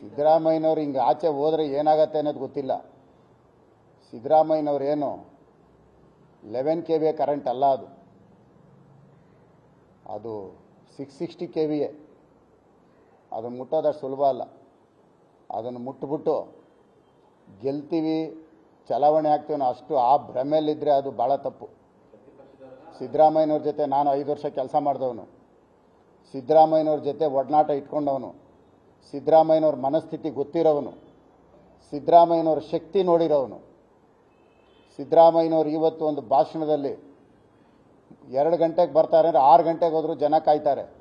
ಸಿದ್ದರಾಮಯ್ಯನವ್ರು ಹಿಂಗೆ ಆಚೆ ಹೋದರೆ ಏನಾಗತ್ತೆ ಅನ್ನೋದು ಗೊತ್ತಿಲ್ಲ. ಸಿದ್ದರಾಮಯ್ಯನವ್ರು ಏನು? ಲೆವೆನ್ ಕೆ ವಿಯ ಕರೆಂಟ್ ಅಲ್ಲ ಅದು. ಅದು ಸಿಕ್ಸ್ ಸಿಕ್ಸ್ಟಿ ಕೆ ವಿಯೇ ಅದನ್ನು ಮುಟ್ಟೋದಷ್ಟು ಸುಲಭ ಅಲ್ಲ. ಅದನ್ನು ಮುಟ್ಟುಬಿಟ್ಟು ಗೆಲ್ತೀವಿ, ಚಲಾವಣೆ ಆಗ್ತೀವಿ ಅಷ್ಟು ಆ ಭ್ರಮೆಯಲ್ಲಿದ್ದರೆ ಅದು ಭಾಳ ತಪ್ಪು. ಸಿದ್ದರಾಮಯ್ಯನವ್ರ ಜೊತೆ ನಾನು ಐದು ವರ್ಷ ಕೆಲಸ ಮಾಡಿದವನು. ಸಿದ್ದರಾಮಯ್ಯನವ್ರ ಜೊತೆ ಒಡನಾಟ ಇಟ್ಕೊಂಡವನು. ಸಿದ್ದರಾಮಯ್ಯನವ್ರ ಮನಸ್ಥಿತಿ ಗೊತ್ತಿರೋವನು. ಸಿದ್ದರಾಮಯ್ಯನವ್ರ ಶಕ್ತಿ ನೋಡಿರೋವನು. ಸಿದ್ದರಾಮಯ್ಯನವ್ರು ಇವತ್ತು ಒಂದು ಭಾಷಣದಲ್ಲಿ ಎರಡು ಗಂಟೆಗೆ ಬರ್ತಾರೆ ಅಂದರೆ ಆರು ಗಂಟೆಗೆ ಹೋದರೂ ಜನ ಕಾಯ್ತಾರೆ.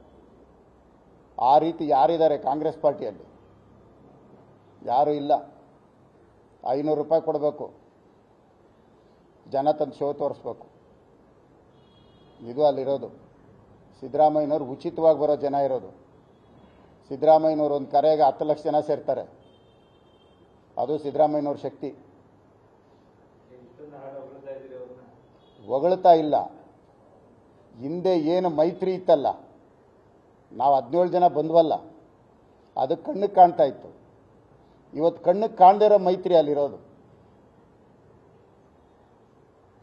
ಆ ರೀತಿ ಯಾರಿದ್ದಾರೆ ಕಾಂಗ್ರೆಸ್ ಪಾರ್ಟಿಯಲ್ಲಿ? ಯಾರೂ ಇಲ್ಲ. ಐನೂರು ರೂಪಾಯಿ ಕೊಡಬೇಕು. ಜನ ತಂದು ಶೋ ತೋರಿಸ್ಬೇಕು. ಇದು ಅಲ್ಲಿರೋದು. ಸಿದ್ದರಾಮಯ್ಯನವ್ರು ಉಚಿತವಾಗಿ ಬರೋ ಜನ ಇರೋದು. ಸಿದ್ದರಾಮಯ್ಯನವ್ರು ಒಂದು ಕರೆಗೆ ಹತ್ತು ಲಕ್ಷ ಜನ ಸೇರ್ತಾರೆ. ಅದು ಸಿದ್ದರಾಮಯ್ಯನವ್ರ ಶಕ್ತಿ. ಹೊಗಳ್ತಾ ಇಲ್ಲ. ಹಿಂದೆ ಏನು ಮೈತ್ರಿ ಇತ್ತಲ್ಲ, ನಾವು ಹದಿನೇಳು ಜನ ಬಂದ್ವಲ್ಲ, ಅದು ಕಣ್ಣಿಗೆ ಕಾಣ್ತಾ ಇತ್ತು. ಇವತ್ತು ಕಣ್ಣಿಗೆ ಕಾಣದೇ ಇರೋ ಮೈತ್ರಿ ಅಲ್ಲಿರೋದು.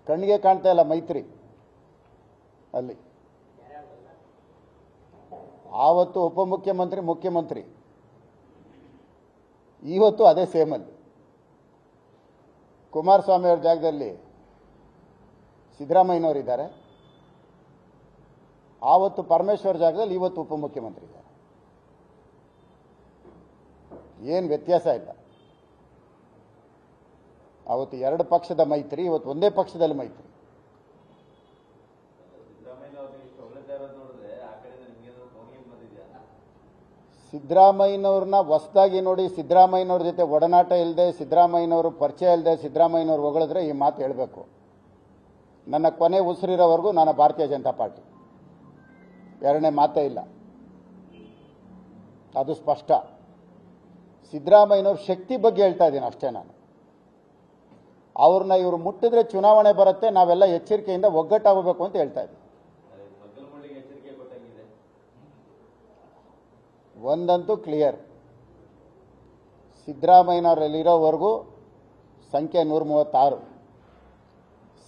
ಕಣ್ಣಿಗೆ ಕಾಣ್ತಾ ಇಲ್ಲ ಮೈತ್ರಿ ಅಲ್ಲಿ. ಆವತ್ತು ಉಪಮುಖ್ಯಮಂತ್ರಿ, ಮುಖ್ಯಮಂತ್ರಿ. ಇವತ್ತು ಅದೇ ಸೇಮಲ್ಲಿ ಕುಮಾರಸ್ವಾಮಿ ಅವ್ರ ಜಾಗದಲ್ಲಿ ಸಿದ್ದರಾಮಯ್ಯನವರಿದ್ದಾರೆ ಆವತ್ತು ಪರಮೇಶ್ವರ್ ಜಾಗದಲ್ಲಿ ಇವತ್ತು ಉಪಮುಖ್ಯಮಂತ್ರಿ ಇದ್ದಾರೆ. ಏನು ವ್ಯತ್ಯಾಸ ಇಲ್ಲ. ಆವತ್ತು ಎರಡು ಪಕ್ಷದ ಮೈತ್ರಿ, ಇವತ್ತು ಒಂದೇ ಪಕ್ಷದಲ್ಲಿ ಮೈತ್ರಿ. ಸಿದ್ದರಾಮಯ್ಯನವ್ರನ್ನ ಹೊಸ್ದಾಗಿ ನೋಡಿ ಸಿದ್ದರಾಮಯ್ಯನವ್ರ ಜೊತೆ ಒಡನಾಟ ಇಲ್ಲದೆ ಸಿದ್ದರಾಮಯ್ಯನವರು ಪರಿಚಯ ಇಲ್ಲದೆ ಸಿದ್ದರಾಮಯ್ಯನವ್ರು ಹೊಗಳಿದ್ರೆ ಈ ಮಾತು ಹೇಳಬೇಕು. ನನ್ನ ಕೊನೆ ಉಸಿರಿರೋವರೆಗೂ ನಾನು ಭಾರತೀಯ ಜನತಾ ಪಾರ್ಟಿ. ಎರಡನೇ ಮಾತೇ ಇಲ್ಲ. ಅದು ಸ್ಪಷ್ಟ. ಸಿದ್ದರಾಮಯ್ಯನವ್ರ ಶಕ್ತಿ ಬಗ್ಗೆ ಹೇಳ್ತಾ ಇದ್ದೀನಿ ಅಷ್ಟೇ ನಾನು. ಅವ್ರನ್ನ ಇವರು ಮುಟ್ಟಿದ್ರೆ ಚುನಾವಣೆ ಬರುತ್ತೆ, ನಾವೆಲ್ಲ ಎಚ್ಚರಿಕೆಯಿಂದ ಒಗ್ಗಟ್ಟಾಗಬೇಕು ಅಂತ ಹೇಳ್ತಾ ಇದ್ದೀನಿ. ಒಂದಂತೂ ಕ್ಲಿಯರ್ ಸಿದ್ದರಾಮಯ್ಯನವರಲ್ಲಿರೋವರೆಗೂ ಸಂಖ್ಯೆ ನೂರ ಮೂವತ್ತಾರು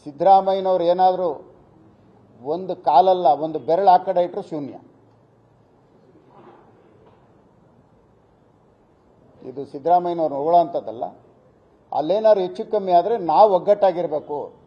ಸಿದ್ದರಾಮಯ್ಯನವ್ರು ಏನಾದರೂ ಒಂದು ಕಾಲಲ್ಲ, ಒಂದು ಬೆರಳು ಆ ಕಡೆ ಇಟ್ಟರು ಶೂನ್ಯ. ಇದು ಸಿದ್ದರಾಮಯ್ಯನವ್ರು ಹೊಗಳೋಂಥದ್ದಲ್ಲ ಅಲ್ಲೇನಾದ್ರು ಹೆಚ್ಚು ಕಮ್ಮಿ ಆದರೆ ನಾವು ಒಗ್ಗಟ್ಟಾಗಿರಬೇಕು.